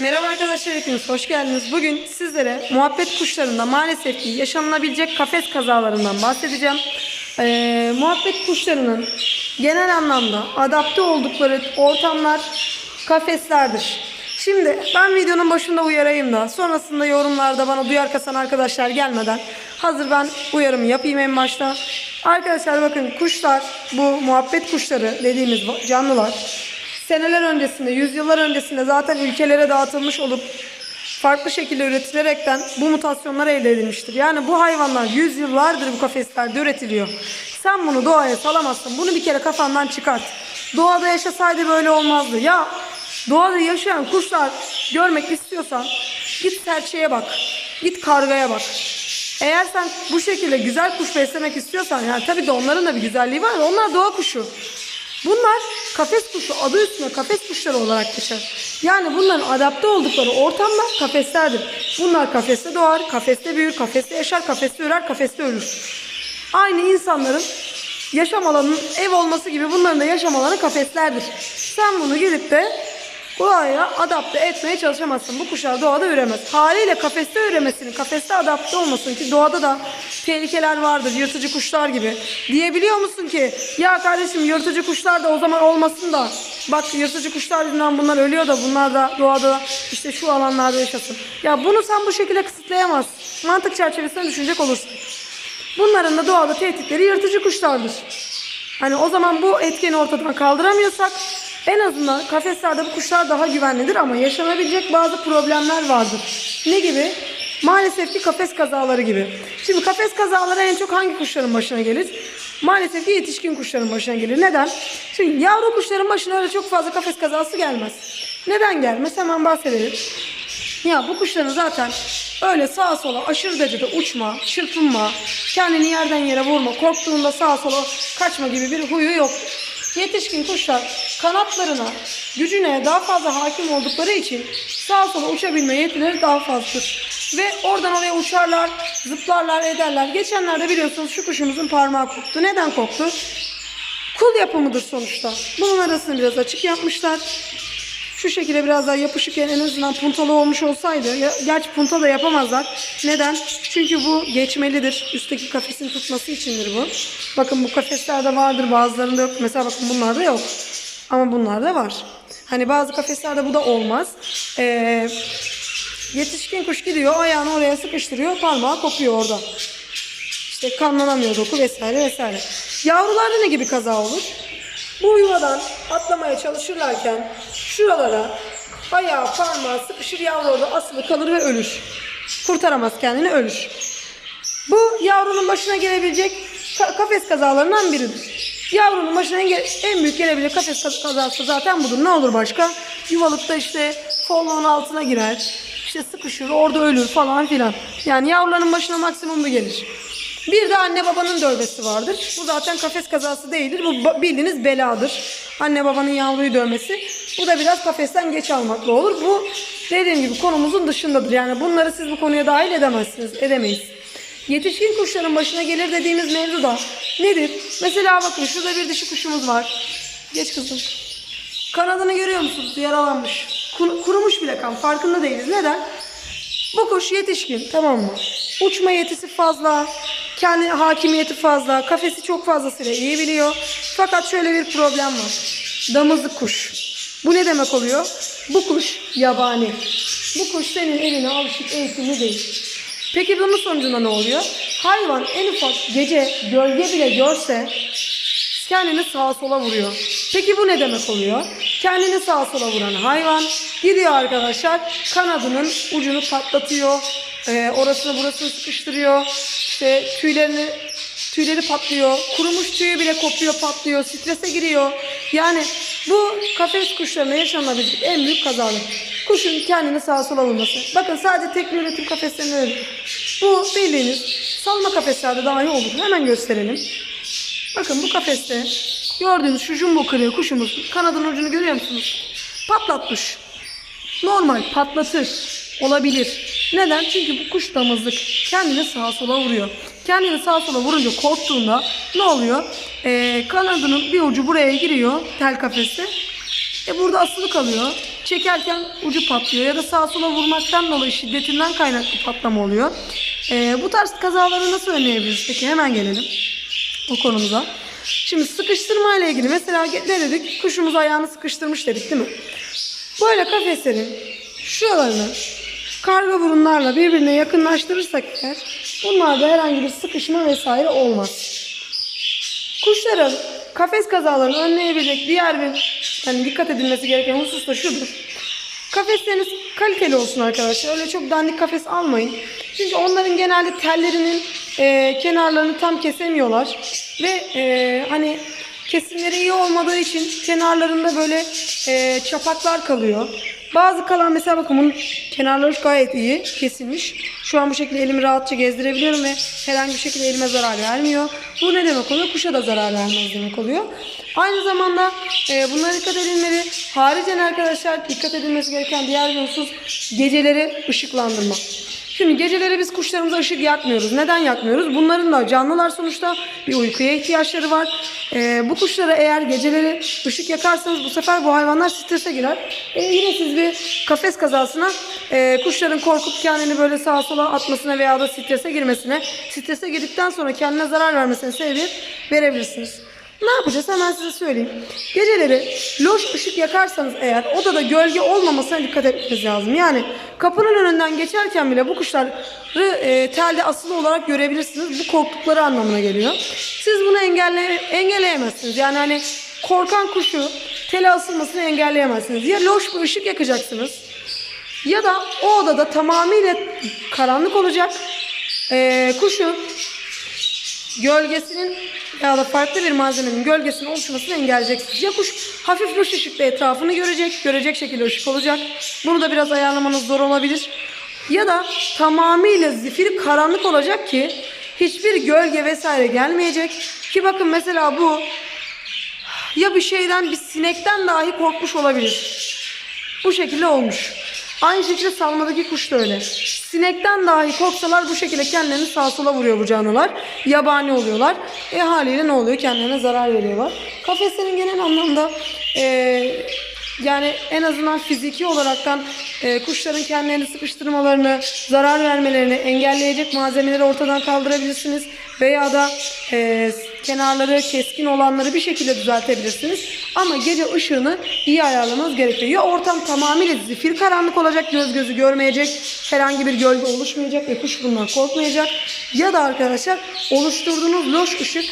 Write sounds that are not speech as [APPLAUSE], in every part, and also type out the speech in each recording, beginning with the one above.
Merhaba arkadaşlar hepiniz hoş geldiniz. Bugün sizlere muhabbet kuşlarında maalesef ki yaşanılabilecek kafes kazalarından bahsedeceğim. Ee, muhabbet kuşlarının genel anlamda adapte oldukları ortamlar kafeslerdir. Şimdi ben videonun başında uyarayım da sonrasında yorumlarda bana duyar kasan arkadaşlar gelmeden hazır ben uyarımı yapayım en başta. Arkadaşlar bakın kuşlar bu muhabbet kuşları dediğimiz canlılar seneler öncesinde, yüzyıllar öncesinde zaten ülkelere dağıtılmış olup farklı şekilde üretilerekten bu mutasyonlar elde edilmiştir. Yani bu hayvanlar yüzyıllardır bu kafeslerde üretiliyor. Sen bunu doğaya salamazsın. Bunu bir kere kafandan çıkart. Doğada yaşasaydı böyle olmazdı. Ya doğada yaşayan kuşlar görmek istiyorsan git serçeye bak. Git kargaya bak. Eğer sen bu şekilde güzel kuş beslemek istiyorsan yani tabii de onların da bir güzelliği var. Onlar doğa kuşu. Bunlar kafes kuşu adı üstünde kafes kuşları olarak geçer. Yani bunların adapte oldukları ortamlar kafeslerdir. Bunlar kafeste doğar, kafeste büyür, kafeste yaşar, kafeste ürer, kafeste ölür. Aynı insanların yaşam alanının ev olması gibi bunların da yaşam alanı kafeslerdir. Sen bunu gidip de doğaya adapte etmeye çalışamazsın. Bu kuşlar doğada üremez. Haliyle kafeste üremesinin, kafeste adapte olmasın ki doğada da tehlikeler vardır. Yırtıcı kuşlar gibi. Diyebiliyor musun ki ya kardeşim yırtıcı kuşlar da o zaman olmasın da bak yırtıcı kuşlar yüzünden bunlar ölüyor da bunlar da doğada işte şu alanlarda yaşasın. Ya bunu sen bu şekilde kısıtlayamazsın. Mantık çerçevesinde düşünecek olursun. Bunların da doğada tehditleri yırtıcı kuşlardır. Hani o zaman bu etkeni ortadan kaldıramıyorsak en azından kafeslerde bu kuşlar daha güvenlidir ama yaşanabilecek bazı problemler vardır. Ne gibi? Maalesef ki kafes kazaları gibi. Şimdi kafes kazaları en çok hangi kuşların başına gelir? Maalesef ki yetişkin kuşların başına gelir. Neden? Şimdi yavru kuşların başına öyle çok fazla kafes kazası gelmez. Neden gelmez? Hemen bahsedelim. Ya bu kuşların zaten öyle sağa sola aşırı derecede uçma, çırpınma, kendini yerden yere vurma, korktuğunda sağa sola kaçma gibi bir huyu yok. Yetişkin kuşlar kanatlarına, gücüne daha fazla hakim oldukları için sağa sola uçabilme yetileri daha fazladır. Ve oradan oraya uçarlar, zıplarlar, ederler. Geçenlerde biliyorsunuz şu kuşumuzun parmağı koptu. Neden koptu? Kul yapımıdır sonuçta. Bunun arasını biraz açık yapmışlar. Şu şekilde biraz daha yapışık yani en azından puntalı olmuş olsaydı. Ya, gerçi punta da yapamazlar. Neden? Çünkü bu geçmelidir. Üstteki kafesin tutması içindir bu. Bakın bu kafeslerde vardır bazılarında yok. Mesela bakın bunlarda yok. Ama bunlarda var. Hani bazı kafeslerde bu da olmaz. Ee, yetişkin kuş gidiyor ayağını oraya sıkıştırıyor parmağı kopuyor orada. İşte kanlanamıyor doku vesaire vesaire. Yavrularda ne gibi kaza olur? Bu yuvadan atlamaya çalışırlarken şuralara ayağı parmağı sıkışır yavru orada asılı kalır ve ölür. Kurtaramaz kendini ölür. Bu yavrunun başına gelebilecek ka- kafes kazalarından biridir. Yavrunun başına en, büyük gelebilecek kafes kaz- kazası zaten budur. Ne olur başka? Yuvalıkta işte folloğun altına girer. işte sıkışır orada ölür falan filan. Yani yavruların başına maksimum bu gelir. Bir de anne babanın dövmesi vardır. Bu zaten kafes kazası değildir. Bu bildiğiniz beladır. Anne babanın yavruyu dövmesi. Bu da biraz kafesten geç almakla olur. Bu dediğim gibi konumuzun dışındadır. Yani bunları siz bu konuya dahil edemezsiniz. Edemeyiz. Yetişkin kuşların başına gelir dediğimiz mevzu da nedir? Mesela bakın şurada bir dişi kuşumuz var. Geç kızım. Kanadını görüyor musunuz? Yaralanmış. Kuru- kurumuş bile kan. Farkında değiliz. Neden? Bu kuş yetişkin tamam mı? Uçma yetisi fazla, kendi hakimiyeti fazla, kafesi çok fazlasıyla iyi biliyor. Fakat şöyle bir problem var. Damızlık kuş. Bu ne demek oluyor? Bu kuş yabani. Bu kuş senin eline alışık eğitimli değil. Peki bunun sonucunda ne oluyor? Hayvan en ufak gece gölge bile görse kendini sağa sola vuruyor. Peki bu ne demek oluyor? Kendini sağa sola vuran hayvan gidiyor arkadaşlar kanadının ucunu patlatıyor. Ee, orasını burasını sıkıştırıyor. İşte tüylerini tüyleri patlıyor. Kurumuş tüyü bile kopuyor patlıyor. Strese giriyor. Yani bu kafes kuşlarına yaşanabilecek en büyük kazadır. Kuşun kendini sağa sola vurması. Bakın sadece tek bir üretim kafeslerinde öyle. Bu bildiğiniz salma kafeslerde dahi olur. Hemen gösterelim. Bakın bu kafeste gördüğünüz şu jumbo kırıyor kuşumuz kanadın ucunu görüyor musunuz? Patlatmış. Normal patlatır. Olabilir. Neden? Çünkü bu kuş damızlık. Kendini sağa sola vuruyor. Kendini sağa sola vurunca korktuğunda ne oluyor? Ee, kanadının bir ucu buraya giriyor tel kafeste. E burada asılı kalıyor. çekerken ucu patlıyor ya da sağa sola vurmaktan dolayı şiddetinden kaynaklı patlama oluyor. Ee, bu tarz kazaları nasıl önleyebiliriz peki? Hemen gelelim o konumuza. Şimdi sıkıştırma ile ilgili mesela ne dedik? Kuşumuz ayağını sıkıştırmış dedik değil mi? Böyle kafeslerin şuralarını karga burunlarla birbirine yakınlaştırırsak eğer bunlarda herhangi bir sıkışma vesaire olmaz. Kuşların kafes kazalarını önleyebilecek diğer bir yani dikkat edilmesi gereken husus da şudur. Kafesleriniz kaliteli olsun arkadaşlar. Öyle çok dandik kafes almayın. Çünkü onların genelde tellerinin e, kenarlarını tam kesemiyorlar. Ve e, hani kesimleri iyi olmadığı için kenarlarında böyle e, çapaklar kalıyor. Bazı kalan mesela bakın bunun kenarları gayet iyi kesilmiş. Şu an bu şekilde elimi rahatça gezdirebiliyorum ve herhangi bir şekilde elime zarar vermiyor. Bu ne demek oluyor? Kuşa da zarar vermez demek oluyor. Aynı zamanda e, bunlara dikkat edilmeli. Haricen arkadaşlar dikkat edilmesi gereken diğer bir husus geceleri ışıklandırma. Şimdi geceleri biz kuşlarımıza ışık yakmıyoruz. Neden yakmıyoruz? Bunların da canlılar sonuçta bir uykuya ihtiyaçları var. Ee, bu kuşlara eğer geceleri ışık yakarsanız bu sefer bu hayvanlar strese girer. Ee, yine siz bir kafes kazasına e, kuşların korkup kendini böyle sağa sola atmasına veya da strese girmesine, strese girdikten sonra kendine zarar vermesine sebebiyet verebilirsiniz. Ne yapacağız hemen size söyleyeyim. Geceleri loş ışık yakarsanız eğer odada gölge olmamasına dikkat etmeniz lazım. Yani kapının önünden geçerken bile bu kuşları e, telde asılı olarak görebilirsiniz. Bu korktukları anlamına geliyor. Siz bunu engelle, engelleyemezsiniz. Yani hani korkan kuşu tele asılmasını engelleyemezsiniz. Ya loş bir ışık yakacaksınız ya da o odada tamamıyla karanlık olacak. E, kuşun gölgesinin ya da farklı bir malzemenin gölgesinin oluşmasını engelleyeceksiniz. Ya kuş hafif loş ışıkta etrafını görecek, görecek şekilde ışık olacak. Bunu da biraz ayarlamanız zor olabilir. Ya da tamamıyla zifiri karanlık olacak ki hiçbir gölge vesaire gelmeyecek. Ki bakın mesela bu ya bir şeyden bir sinekten dahi korkmuş olabilir. Bu şekilde olmuş. Aynı şekilde salmadaki kuş da öyle. Sinekten dahi korksalar bu şekilde kendilerini sağa sola vuruyor bu canlılar. Yabani oluyorlar. E haliyle ne oluyor? Kendilerine zarar veriyorlar. Kafeslerin genel anlamda e, yani en azından fiziki olaraktan e, kuşların kendilerini sıkıştırmalarını, zarar vermelerini engelleyecek malzemeleri ortadan kaldırabilirsiniz. Veya da e, kenarları keskin olanları bir şekilde düzeltebilirsiniz. Ama gece ışığını iyi ayarlamanız gerekiyor. Ya ortam tamamıyla zifir karanlık olacak, göz gözü görmeyecek, herhangi bir gölge oluşmayacak ve kuş bundan korkmayacak. Ya da arkadaşlar oluşturduğunuz loş ışık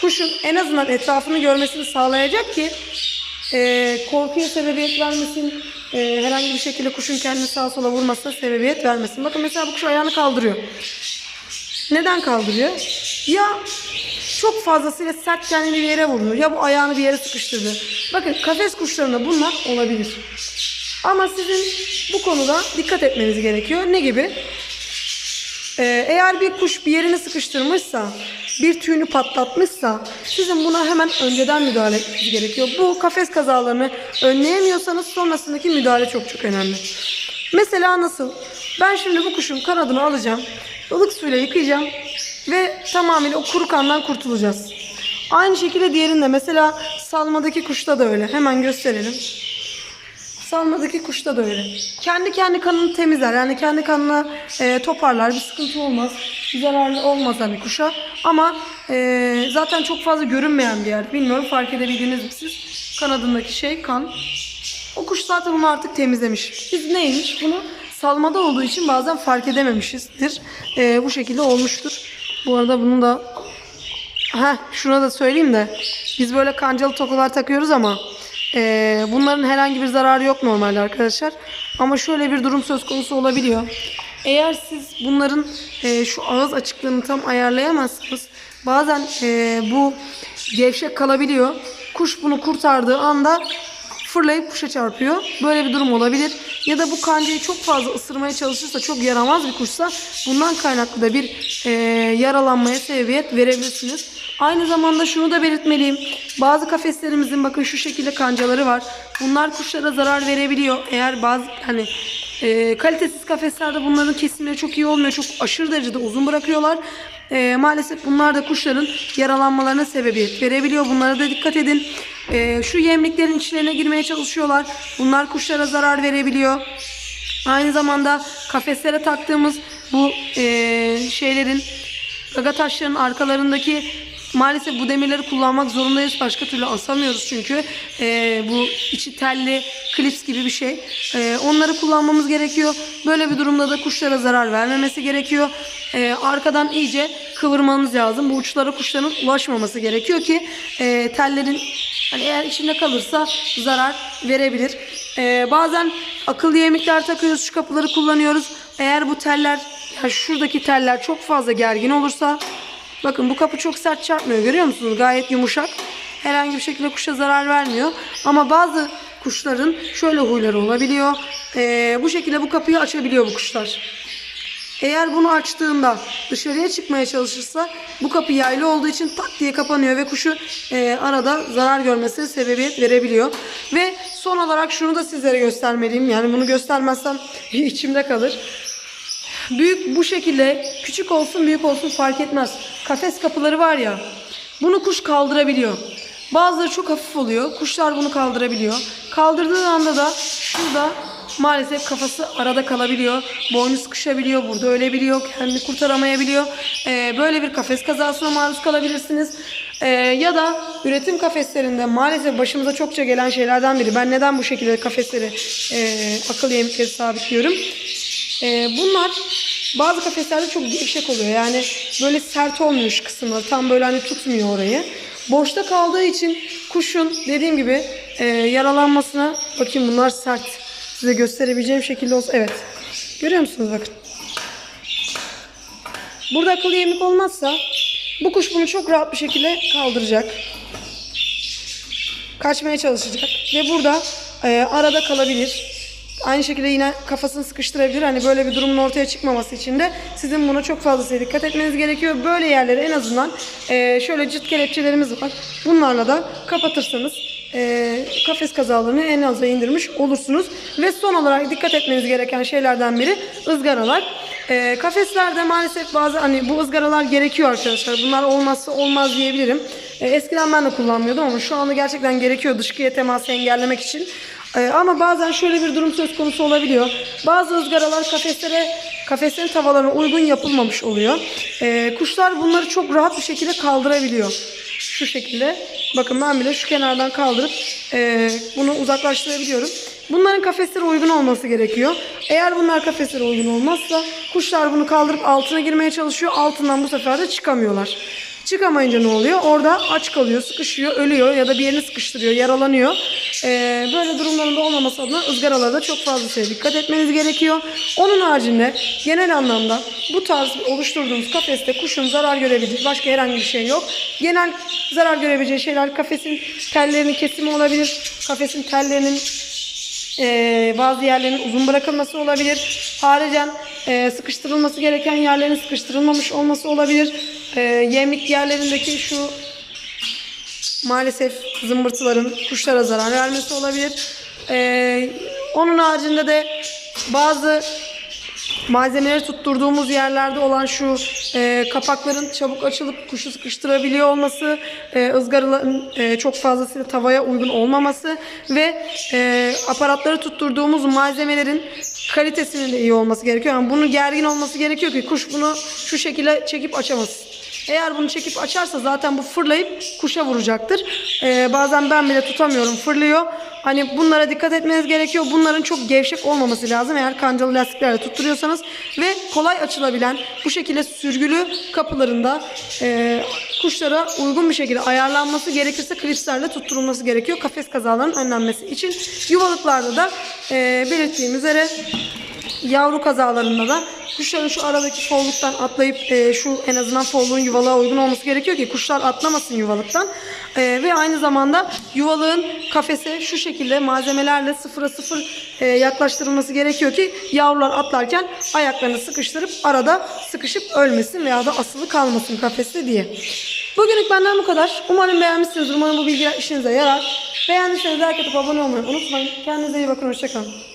kuşun en azından etrafını görmesini sağlayacak ki e, korkuya sebebiyet vermesin, e, herhangi bir şekilde kuşun kendini sağa sola vurmasına sebebiyet vermesin. Bakın mesela bu kuş ayağını kaldırıyor. Neden kaldırıyor? Ya çok fazlasıyla sert kendini bir yere vurdu. Ya bu ayağını bir yere sıkıştırdı. Bakın kafes kuşlarında bunlar olabilir. Ama sizin bu konuda dikkat etmeniz gerekiyor. Ne gibi? Ee, eğer bir kuş bir yerini sıkıştırmışsa, bir tüyünü patlatmışsa sizin buna hemen önceden müdahale etmeniz gerekiyor. Bu kafes kazalarını önleyemiyorsanız sonrasındaki müdahale çok çok önemli. Mesela nasıl? Ben şimdi bu kuşun kanadını alacağım, ılık suyla yıkayacağım ve tamamıyla o kuru kandan kurtulacağız. Aynı şekilde diğerinde mesela salmadaki kuşta da öyle. Hemen gösterelim. Salmadaki kuşta da öyle. Kendi kendi kanını temizler. Yani kendi kanını e, toparlar. Bir sıkıntı olmaz. Bir zararlı olmaz hani kuşa. Ama e, zaten çok fazla görünmeyen bir yer. Bilmiyorum fark edebildiniz mi siz? Kanadındaki şey kan. O kuş zaten bunu artık temizlemiş. Biz neymiş? Bunu salmada olduğu için bazen fark edememişizdir. E, bu şekilde olmuştur. Bu arada bunu da Heh, şuna da söyleyeyim de biz böyle kancalı tokalar takıyoruz ama e, bunların herhangi bir zararı yok normalde arkadaşlar. Ama şöyle bir durum söz konusu olabiliyor. Eğer siz bunların e, şu ağız açıklığını tam ayarlayamazsanız bazen e, bu gevşek kalabiliyor. Kuş bunu kurtardığı anda fırlayıp kuşa çarpıyor. Böyle bir durum olabilir. Ya da bu kancayı çok fazla ısırmaya çalışırsa, çok yaramaz bir kuşsa bundan kaynaklı da bir e, yaralanmaya sebebiyet verebilirsiniz. Aynı zamanda şunu da belirtmeliyim. Bazı kafeslerimizin bakın şu şekilde kancaları var. Bunlar kuşlara zarar verebiliyor. Eğer bazı hani e, kalitesiz kafeslerde bunların kesimleri çok iyi olmuyor. Çok aşırı derecede uzun bırakıyorlar. E, maalesef bunlar da kuşların yaralanmalarına sebebiyet verebiliyor. Bunlara da dikkat edin. Ee, şu yemliklerin içlerine girmeye çalışıyorlar. Bunlar kuşlara zarar verebiliyor. Aynı zamanda kafeslere taktığımız bu eee, şeylerin gaga taşların arkalarındaki maalesef bu demirleri kullanmak zorundayız. Başka türlü asamıyoruz çünkü Eee, bu içi telli klips gibi bir şey. Eee, onları kullanmamız gerekiyor. Böyle bir durumda da kuşlara zarar vermemesi gerekiyor. Eee, arkadan iyice kıvırmanız lazım. Bu uçlara kuşların ulaşmaması gerekiyor ki eee, tellerin Hani eğer içinde kalırsa zarar verebilir. Ee, bazen akıllı yemikler takıyoruz, şu kapıları kullanıyoruz. Eğer bu teller, yani şuradaki teller çok fazla gergin olursa, bakın bu kapı çok sert çarpmıyor görüyor musunuz? Gayet yumuşak. Herhangi bir şekilde kuşa zarar vermiyor. Ama bazı kuşların şöyle huyları olabiliyor. Ee, bu şekilde bu kapıyı açabiliyor bu kuşlar. Eğer bunu açtığında dışarıya çıkmaya çalışırsa bu kapı yaylı olduğu için tak diye kapanıyor ve kuşu e, arada zarar görmesine sebebiyet verebiliyor. Ve son olarak şunu da sizlere göstermeliyim. Yani bunu göstermezsem [LAUGHS] içimde kalır. Büyük bu şekilde küçük olsun büyük olsun fark etmez. Kafes kapıları var ya bunu kuş kaldırabiliyor. Bazıları çok hafif oluyor. Kuşlar bunu kaldırabiliyor. Kaldırdığı anda da şurada maalesef kafası arada kalabiliyor. Boynu sıkışabiliyor. Burada ölebiliyor. Kendini kurtaramayabiliyor. Ee, böyle bir kafes kazasına maruz kalabilirsiniz. Ee, ya da üretim kafeslerinde maalesef başımıza çokça gelen şeylerden biri. Ben neden bu şekilde kafesleri e, akıl yemikleri sabitliyorum? Ee, bunlar bazı kafeslerde çok gevşek oluyor. Yani böyle sert olmuyor şu kısımları. Tam böyle hani tutmuyor orayı. Boşta kaldığı için kuşun dediğim gibi e, yaralanmasına bakayım bunlar sert. Size gösterebileceğim şekilde olsa evet. Görüyor musunuz bakın. Burada akıllı yemlik olmazsa bu kuş bunu çok rahat bir şekilde kaldıracak. Kaçmaya çalışacak ve burada e, arada kalabilir. Aynı şekilde yine kafasını sıkıştırabilir. Hani böyle bir durumun ortaya çıkmaması için de sizin buna çok fazla dikkat etmeniz gerekiyor. Böyle yerleri en azından e, şöyle cırt kelepçelerimiz var. Bunlarla da kapatırsanız e, kafes kazalarını en aza indirmiş olursunuz. Ve son olarak dikkat etmeniz gereken şeylerden biri ızgaralar. E, kafeslerde maalesef bazı hani bu ızgaralar gerekiyor arkadaşlar. Bunlar olmazsa olmaz diyebilirim. E, eskiden ben de kullanmıyordum ama şu anda gerçekten gerekiyor dışkıya teması engellemek için. Ee, ama bazen şöyle bir durum söz konusu olabiliyor. Bazı ızgaralar kafeslere, kafeslerin tavalarına uygun yapılmamış oluyor. Ee, kuşlar bunları çok rahat bir şekilde kaldırabiliyor. Şu şekilde. Bakın ben bile şu kenardan kaldırıp e, bunu uzaklaştırabiliyorum. Bunların kafeslere uygun olması gerekiyor. Eğer bunlar kafeslere uygun olmazsa kuşlar bunu kaldırıp altına girmeye çalışıyor. Altından bu sefer de çıkamıyorlar. Çıkamayınca ne oluyor? Orada aç kalıyor, sıkışıyor, ölüyor ya da bir yerini sıkıştırıyor, yaralanıyor. Ee, böyle durumların da olmaması adına ızgaralarda çok fazla şeye dikkat etmeniz gerekiyor. Onun haricinde genel anlamda bu tarz oluşturduğumuz kafeste kuşun zarar görebileceği başka herhangi bir şey yok. Genel zarar görebileceği şeyler kafesin tellerinin kesimi olabilir. Kafesin tellerinin e, bazı yerlerin uzun bırakılması olabilir. Haricen e, sıkıştırılması gereken yerlerin sıkıştırılmamış olması olabilir. E, yemlik yerlerindeki şu maalesef zımbırtıların kuşlara zarar vermesi olabilir. E, onun haricinde de bazı malzemeleri tutturduğumuz yerlerde olan şu e, kapakların çabuk açılıp kuşu sıkıştırabiliyor olması, e, ızgaraların e, çok fazlasıyla tavaya uygun olmaması ve e, aparatları tutturduğumuz malzemelerin kalitesinin de iyi olması gerekiyor. Yani bunu gergin olması gerekiyor ki kuş bunu şu şekilde çekip açamasın. Eğer bunu çekip açarsa zaten bu fırlayıp kuşa vuracaktır. Ee, bazen ben bile tutamıyorum fırlıyor. Hani bunlara dikkat etmeniz gerekiyor. Bunların çok gevşek olmaması lazım eğer kancalı lastiklerle tutturuyorsanız. Ve kolay açılabilen bu şekilde sürgülü kapılarında e, kuşlara uygun bir şekilde ayarlanması gerekirse klipslerle tutturulması gerekiyor. Kafes kazalarının önlenmesi için. Yuvalıklarda da e, belirttiğim üzere yavru kazalarında da kuşların şu aradaki folluktan atlayıp e, şu en azından folluğun yuvalığa uygun olması gerekiyor ki kuşlar atlamasın yuvalıktan. E, ve aynı zamanda yuvalığın kafese şu şekilde malzemelerle sıfıra sıfır e, yaklaştırılması gerekiyor ki yavrular atlarken ayaklarını sıkıştırıp arada sıkışıp ölmesin veya da asılı kalmasın kafeste diye. Bugünlük benden bu kadar. Umarım beğenmişsinizdir. Umarım bu bilgiler işinize yarar. Beğendiyseniz like atıp abone olmayı unutmayın. Kendinize iyi bakın. Hoşçakalın.